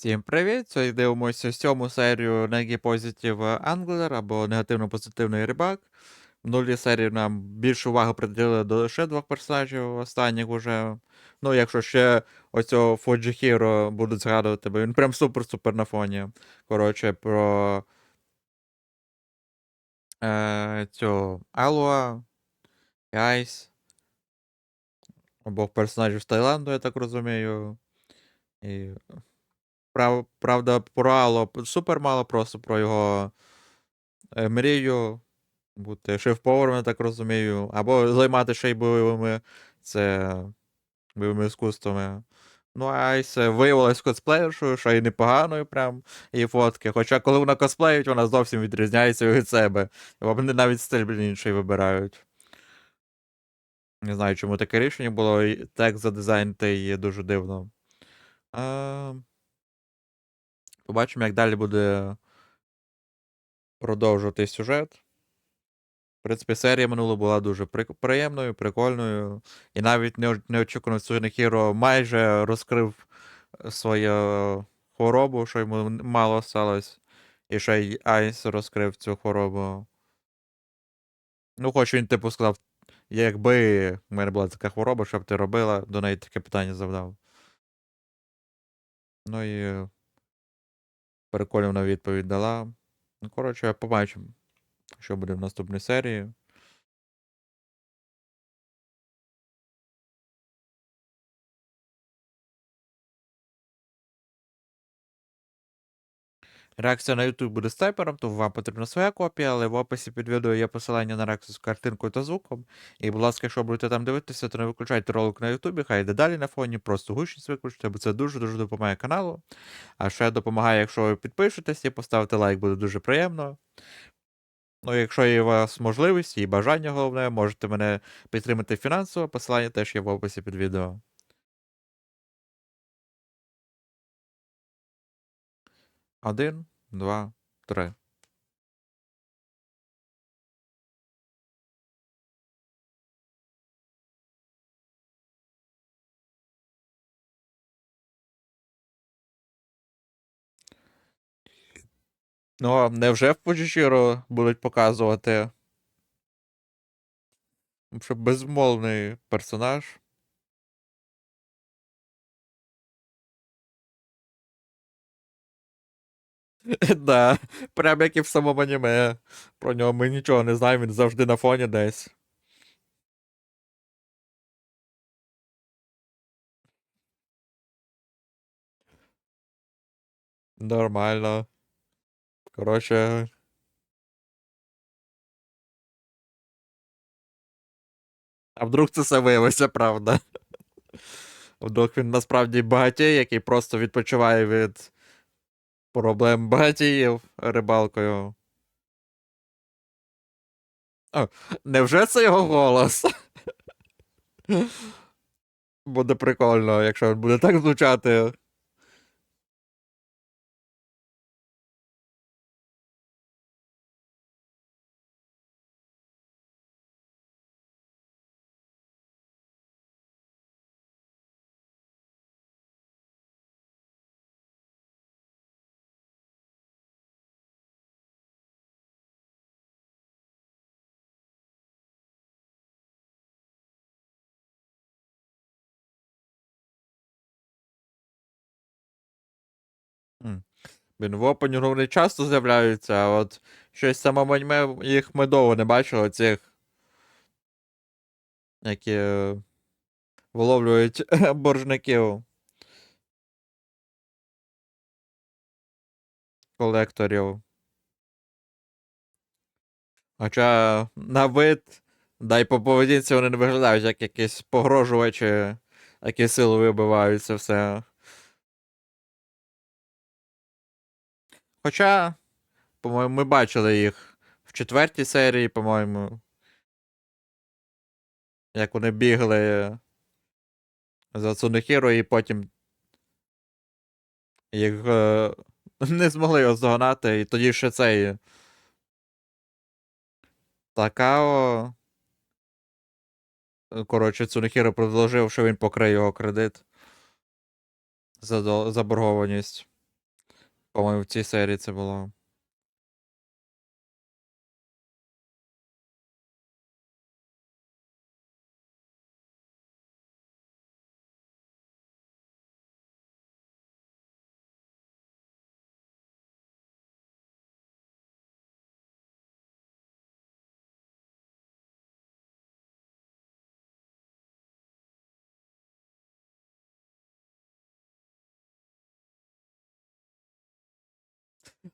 Всім привіт! Сьогодні дивимося сьому серію Negi Positive Angler або негативно-позитивний рибак. В минулій серії нам більше уваги приділили до ще двох персонажів останніх уже. Ну, якщо ще оцього Фоджі будуть згадувати, бо він прям супер-супер на фоні. Коротше, про е, цього Алуа, Айс. Обох персонажів з Таїланду, я так розумію. І Прав, правда, про Алло супер мало просто про його е, мрію бути шеф-поваром, я так розумію. Або займатися ще й бойовими, це бойовими іскусствами. Ну, а Айс виявилась косплеєршою, що й непоганою прям її фотки. Хоча коли вона косплеїть, вона зовсім відрізняється від себе. Вони навіть стиль блін, інший вибирають. Не знаю, чому таке рішення було. і Так задизайнити її дуже дивно. А... Побачимо, як далі буде продовжувати сюжет. В принципі, серія минула була дуже приємною, прикольною. І навіть нео- неочікувано Сухіро майже розкрив е, свою хворобу, що йому мало осталось. І ще й Айс розкрив цю хворобу. Ну, хоч він, типу, сказав, якби в мене була така хвороба, що б ти робила, до неї таке питання завдав. Ну і вона відповідь дала. Ну, коротше, побачимо, що буде в наступній серії. Реакція на YouTube буде стайпером, тому вам потрібна своя копія, але в описі під відео є посилання на реакцію з картинкою та звуком. І, будь ласка, якщо будете там дивитися, то не виключайте ролик на YouTube, хай йде далі на фоні, просто гучність виключте, бо це дуже-дуже допомагає каналу. А ще допомагає, якщо ви підпишетесь і поставите лайк, буде дуже приємно. Ну, якщо є у вас можливість і бажання головне, можете мене підтримати фінансово, посилання теж є в описі під відео. Один, два, три. Ну, а невже в Пучічіро будуть показувати? Безмовний персонаж. Да, прям як і в самому аніме. Про нього ми нічого не знаємо, він завжди на фоні десь. Нормально. Коротше. А вдруг це все виявиться, правда? Вдруг він насправді багатій, який просто відпочиває від проблем багатіїв рибалкою. О, невже це його голос? Буде прикольно, якщо він буде так звучати. Блін, в опенігу вони часто з'являються, а от щось самому аніме їх ми довго не бачили, цих. Які е, виловлюють боржників. Колекторів. Хоча на вид, да й по поведінці вони не виглядають як якісь погрожувачі, які силу вибивають це все. Хоча, по-моєму, ми бачили їх в четвертій серії, по-моєму. Як вони бігли за Цунехіро і потім їх е, не змогли його здогнати, і тоді ще цей Такао. Коротше, Цунехіро предложив, що він покриє його кредит за до- заборгованість. По-моєму, в цій серії це було.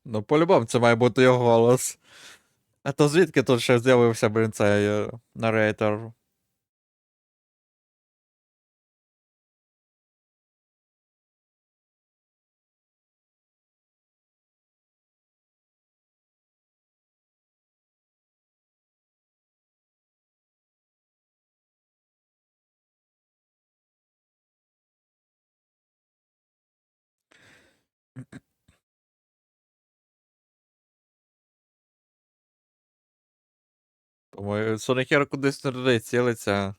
Ну, по-любому, це має бути його голос. А то звідки тут ще з'явився, блін, цей е, Сонихер кудись туди цілиться.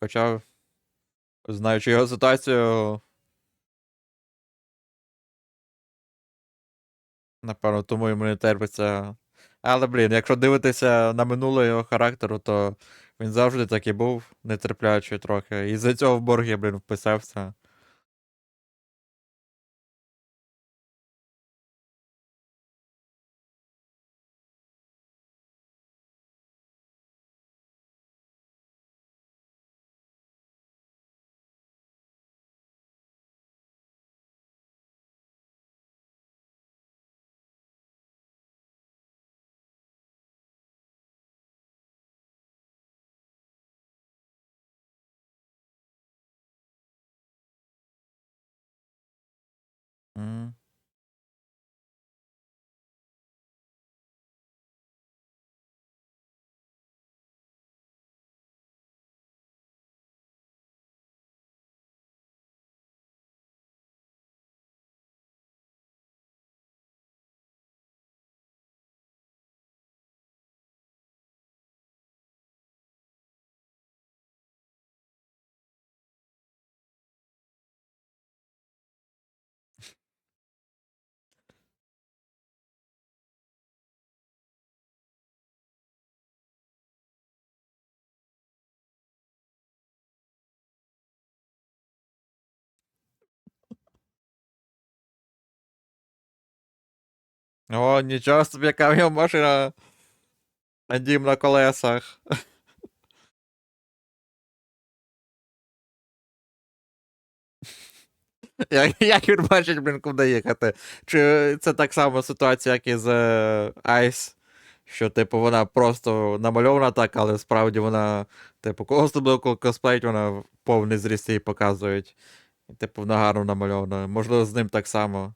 Хоча, знаючи його ситуацію. Напевно, тому йому не терпиться. Але, блін, якщо дивитися на минуле його характеру, то він завжди такий був нетерплячий трохи. І за цього в я, блін, вписався. М. О, нічого собі, в машина. А дім на колесах. Як, як він бачить, блін, куди їхати? Чи це так само ситуація, як і з е, Ice? Що, типу, вона просто намальована так, але справді вона, типу, кого особливо косплеїть, вона повний зріст її показують. Типу, вона гарно намальована. Можливо, з ним так само.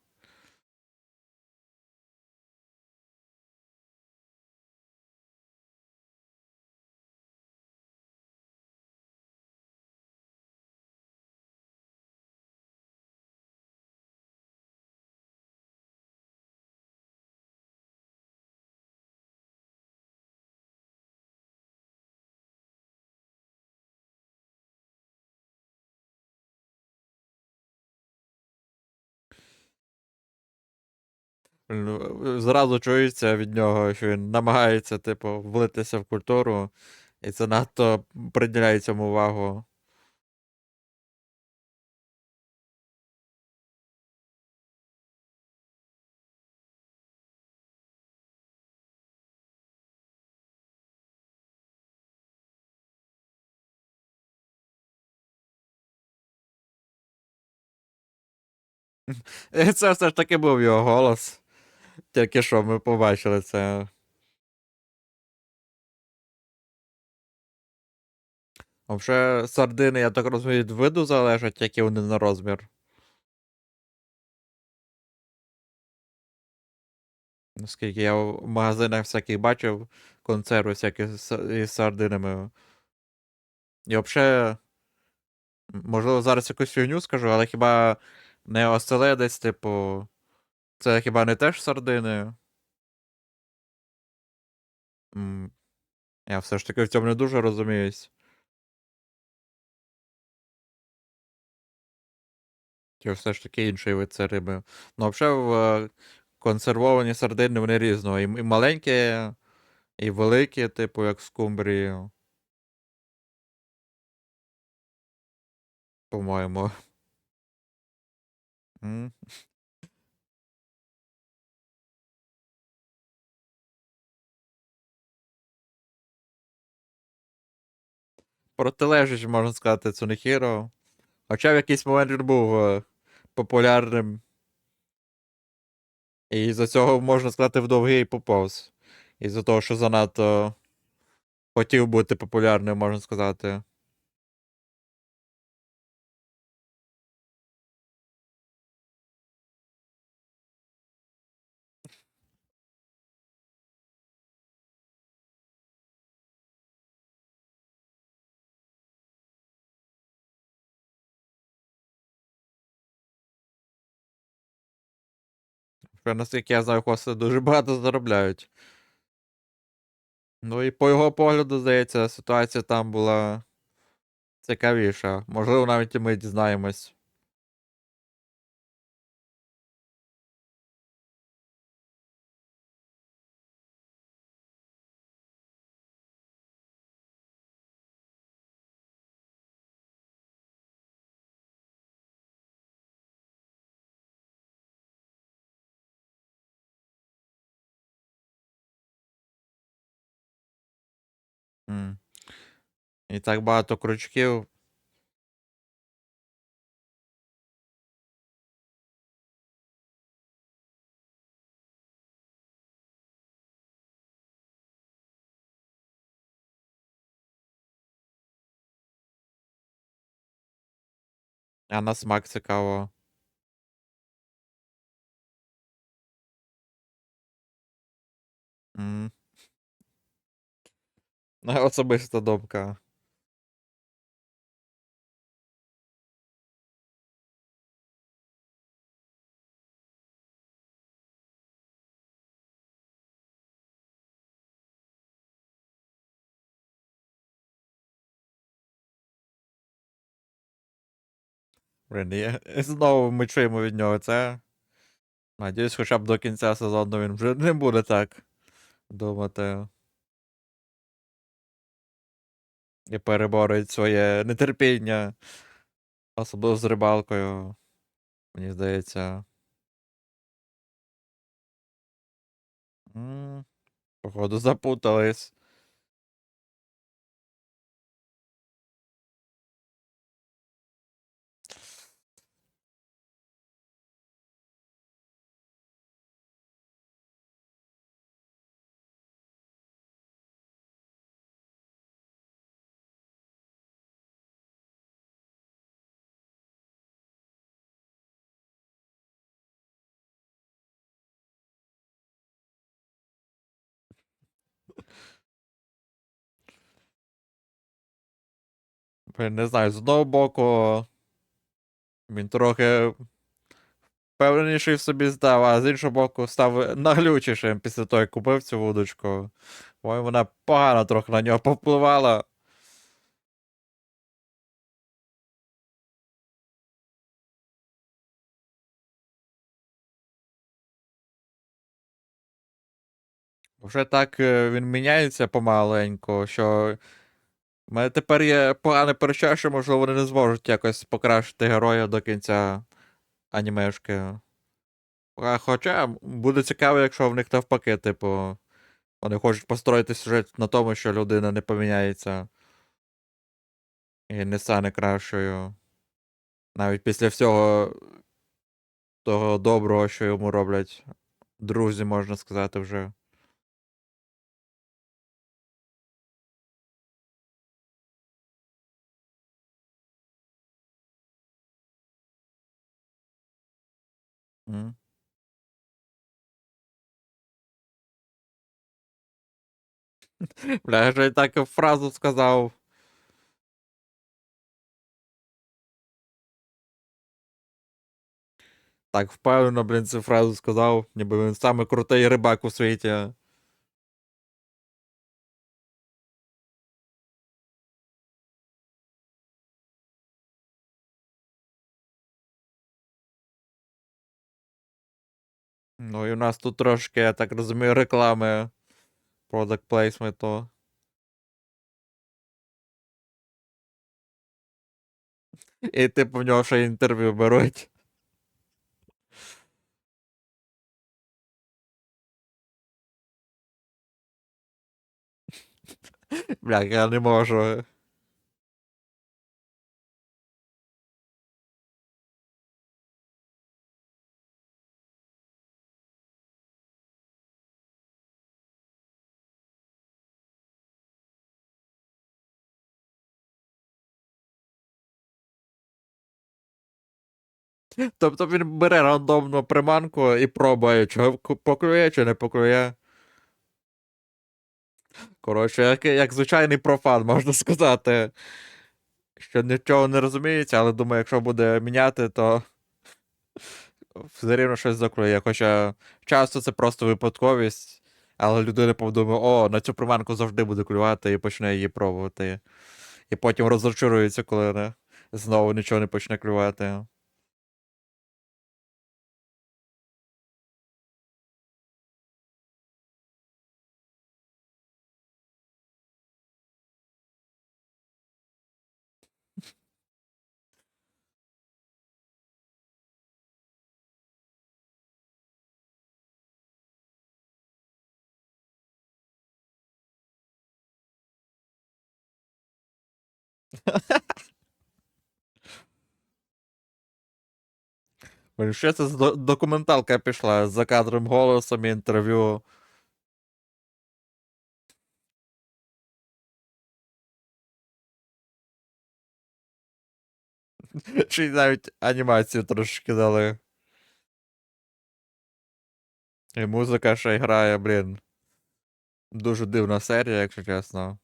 Зразу чується від нього, що він намагається, типу, влитися в культуру, і це надто приділяє цьому увагу. Це все ж таки був його голос. Тільки що ми побачили це. А вже сардини, я так розумію, від виду залежать, які вони на розмір. Наскільки я в магазинах всяких бачив консерви всякі з сардинами. І взагалі, можливо, зараз якусь фігню скажу, але хіба не оселедець, типу. Це хіба не теж сардини? М, Я все ж таки в цьому не дуже розуміюсь. Чи все ж таки інший вид це риби. Ну, взагалі, в консервовані сардини вони різного. І, і маленькі, і великі, типу, як скумбрії. По-моєму. Протилежить, можна сказати, Цунехіро. Хоча в якийсь момент він був е, популярним. І за цього, можна сказати, в довгий поповз. І за того, що занадто хотів бути популярним, можна сказати. Наскільки я знаю, хоси дуже багато заробляють. Ну і по його погляду, здається, ситуація там була цікавіша. Можливо, навіть і ми дізнаємось. М. І так багато крючків. А на смак цікаво. М. Особиста думка. Блін, знову ми чуємо від нього це. Надіюсь, хоча б до кінця сезону він вже не буде так думати. І переборить своє нетерпіння. Особливо з рибалкою. Мені здається. Походу, запутались. Не знаю, з одного боку. Він трохи впевненіший в собі став, а з іншого боку, став наглючішим після того, як купив цю вудочку. Ой, вона погано трохи на нього повпливала. Вже так е, він міняється помаленьку, що в мене тепер є погане перечуття, що, можливо, вони не зможуть якось покращити героя до кінця анімешки. Хоча буде цікаво, якщо в них навпаки, типу, вони хочуть построїти сюжет на тому, що людина не поміняється і не стане кращою. Навіть після всього того доброго, що йому роблять друзі, можна сказати, вже. М. Бля, я вже так фразу сказав. Так впевнено, блін, цю фразу сказав, ніби він самий крутий рибак у світі. Ну і у нас тут трошки, я так розумію, реклами product placement. І типу в нього ще інтерв'ю беруть. Бля, я не можу. Тобто він бере рандомну приманку і пробує, чи поклює, чи не поклює. Коротше, як, як звичайний профан, можна сказати. Що нічого не розуміється, але думаю, якщо буде міняти, то все рівно щось заклює. Хоча часто це просто випадковість, але людина подумає, о, на цю приманку завжди буде клювати і почне її пробувати. І потім розчарується, коли не, знову нічого не почне клювати. Що це за документалка пішла з закадровим голосом і інтерв'ю. Чи навіть анімацію трошки дали. І музика ще грає, блін. Дуже дивна серія, якщо чесно.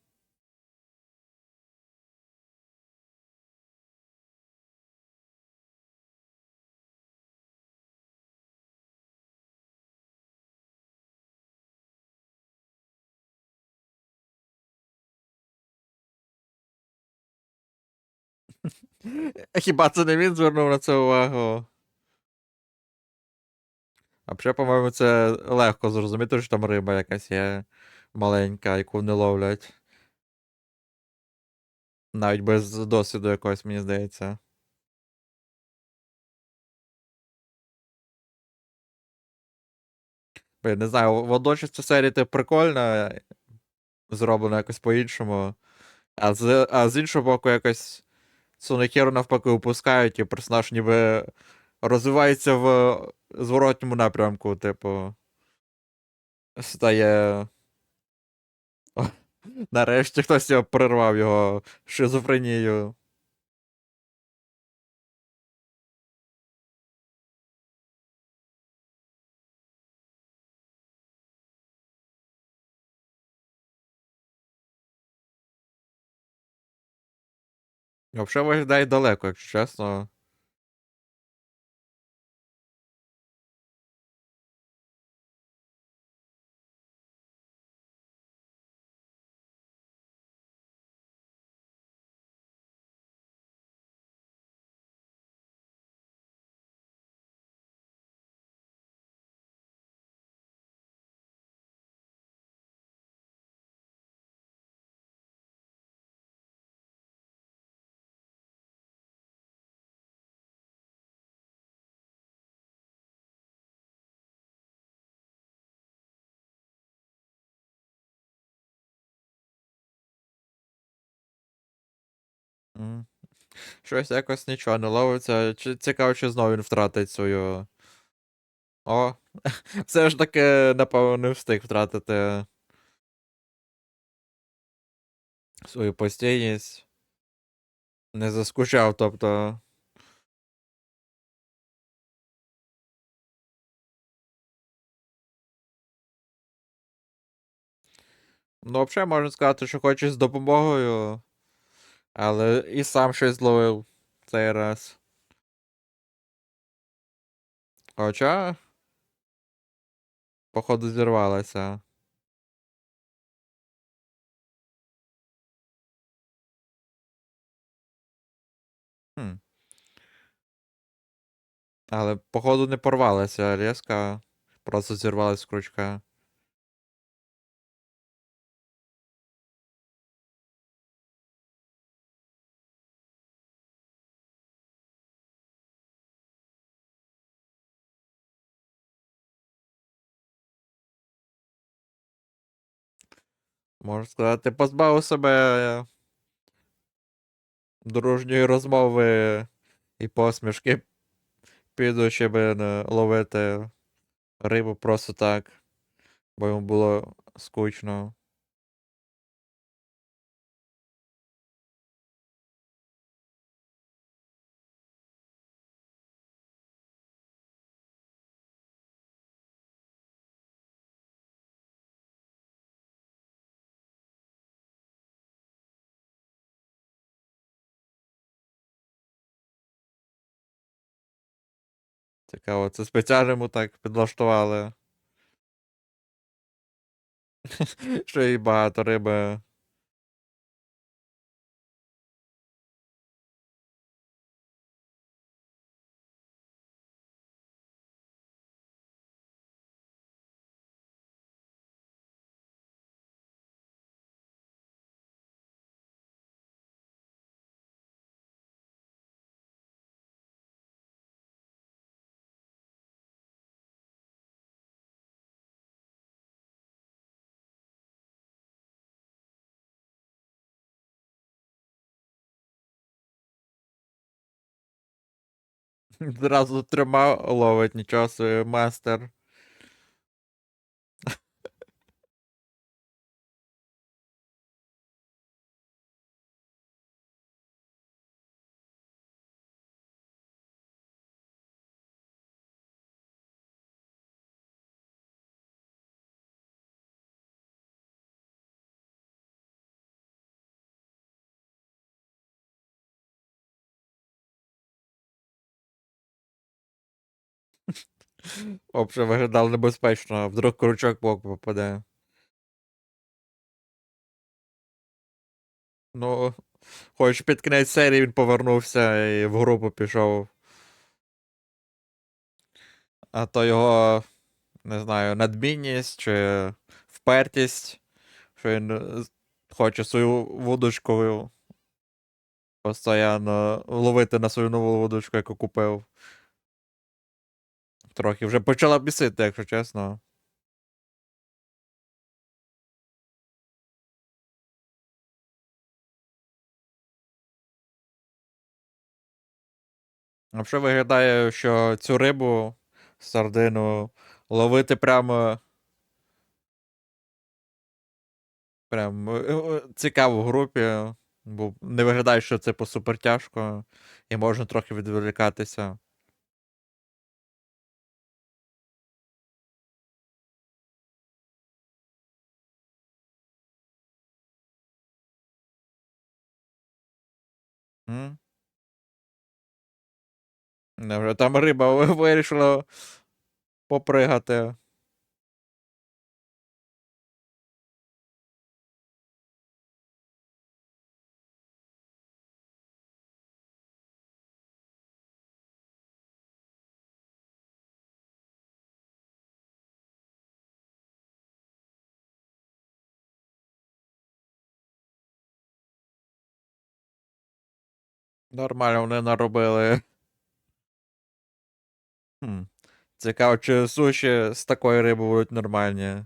Хіба це не він звернув на це увагу? А ще, по-моєму, це легко зрозуміти, що там риба якась є маленька, яку не ловлять. Навіть без досвіду якогось, мені здається. Блін, не знаю, водночас ця серія типу, прикольна, зроблена якось по-іншому. А з, а з іншого боку, якось Сонехеру навпаки випускають, і персонаж ніби розвивається в зворотньому напрямку, типу. Стає. Нарешті хтось його прервав його шизофренію. Взагалі виглядає далеко, якщо чесно. Щось якось нічого не ловиться. Цікаво, чи знову він втратить свою. О, все ж таки, напевно, не встиг втратити свою постійність. Не заскучав, тобто. Ну, взагалі, можна сказати, що хоче з допомогою, але і сам щось зловив цей раз. Хоча. Походу, зірвалася. Хм. Але, походу, не порвалася різко. просто зірвалась крючка. Можна сказати, позбавив себе дружньої розмови і посмішки, піду щоб ловити рибу просто так, бо йому було скучно. Цікаво, це спеціально йому так підлаштували. Що і багато риби. Зразу трьома ловить, нічого собі, мастер. Обше виглядало небезпечно, а вдруг крючок бок попаде. Ну, хоч під кінець серії він повернувся і в групу пішов. А то його, не знаю, надмінність чи впертість, що він е, хоче свою вудочку постійно ловити на свою нову вудочку, яку купив. Трохи вже почала бісити, якщо чесно. А що виглядає, що цю рибу, сардину, ловити прямо. Прям е, е, цікаво в групі, бо не виглядає, що це по супер тяжко, і можна трохи відволікатися. Невже там риба вирішила попригати. Нормально вони наробили. Хм. Цікаво, чи суші з такої риби будуть нормальні.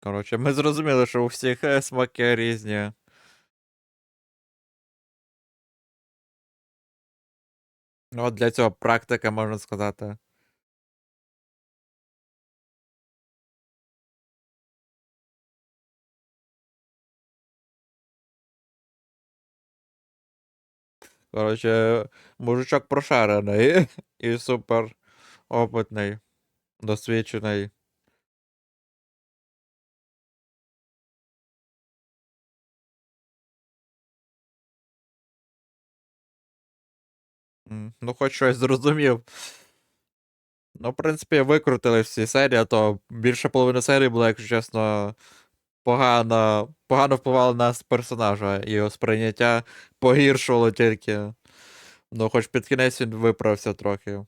Коротше, ми зрозуміли, що у всіх е, смаки різні. От для цього практика, можна сказати. Коротше, мужичок прошарений і супер опитний, досвідчений. Ну, хоч щось зрозумів. Ну, в принципі, викрутили всі серії, а то більше половини серії була, якщо чесно, погано, погано впливало на персонажа. і Його сприйняття погіршувало тільки. Ну, хоч під кінець він виправився трохи.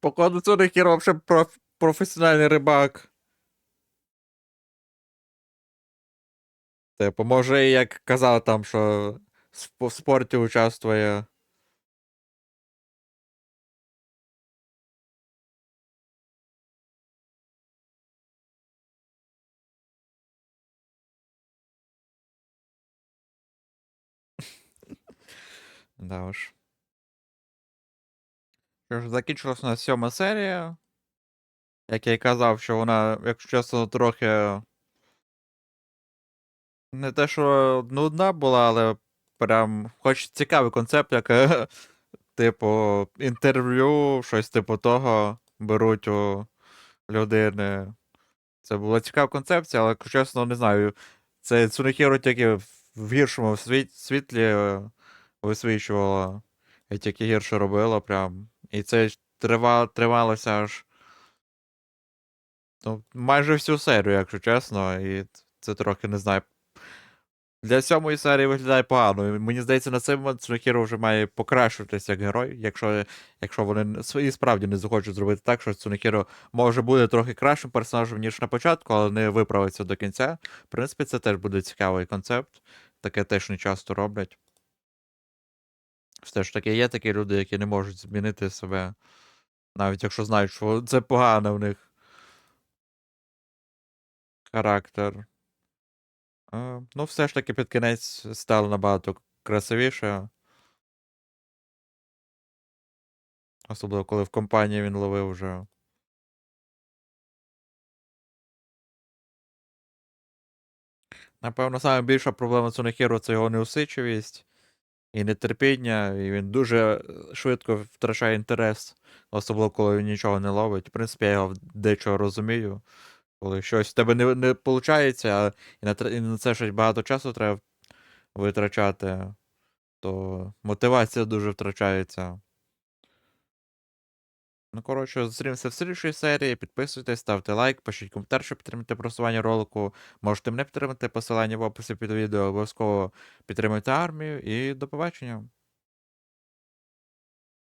Походу, Цунихір вообще проф... професіональний рибак. Типу, може, як казав там, що в спорті участвує. Да уж. Що закінчилась у нас сьома серія. Як я й казав, що вона, якщо чесно, трохи. Не те, що нудна була, але прям хоч цікавий концепт, як, типу, інтерв'ю, щось типу того беруть у людини. Це була цікава концепція, але, якщо чесно, не знаю. Це Цунехіро тільки в гіршому світ, світлі е, висвічувало. І тільки гірше робило прям. І це трива, тривалося аж. Ну, майже всю серію, якщо чесно, і це трохи не знаю. Для сьомої серії виглядає погано. І Мені здається, на цей момент Цунехіро вже має покращуватися як герой, якщо якщо вони свої справді не захочуть зробити так, що Цунехіро може бути трохи кращим персонажем, ніж на початку, але не виправиться до кінця. В принципі, це теж буде цікавий концепт. Таке теж не часто роблять. Все ж таки, є такі люди, які не можуть змінити себе, навіть якщо знають, що це погано в них характер. Ну, все ж таки під кінець стало набагато красивіше. Особливо, коли в компанії він ловив вже. Напевно, саме більша проблема Цунехіро це його неусичливість і нетерпіння, і він дуже е, швидко втрачає інтерес, особливо коли він нічого не ловить. В принципі, я його дечого розумію. Коли щось в тебе не не виходить, а і на, і на це щось багато часу треба витрачати, то мотивація дуже втрачається. Ну, коротше, зустрінемося в слідчій серії. Підписуйтесь, ставте лайк, пишіть коментар, щоб підтримати просування ролику. Можете мене підтримати посилання в описі під відео. Обов'язково підтримуйте армію і до побачення.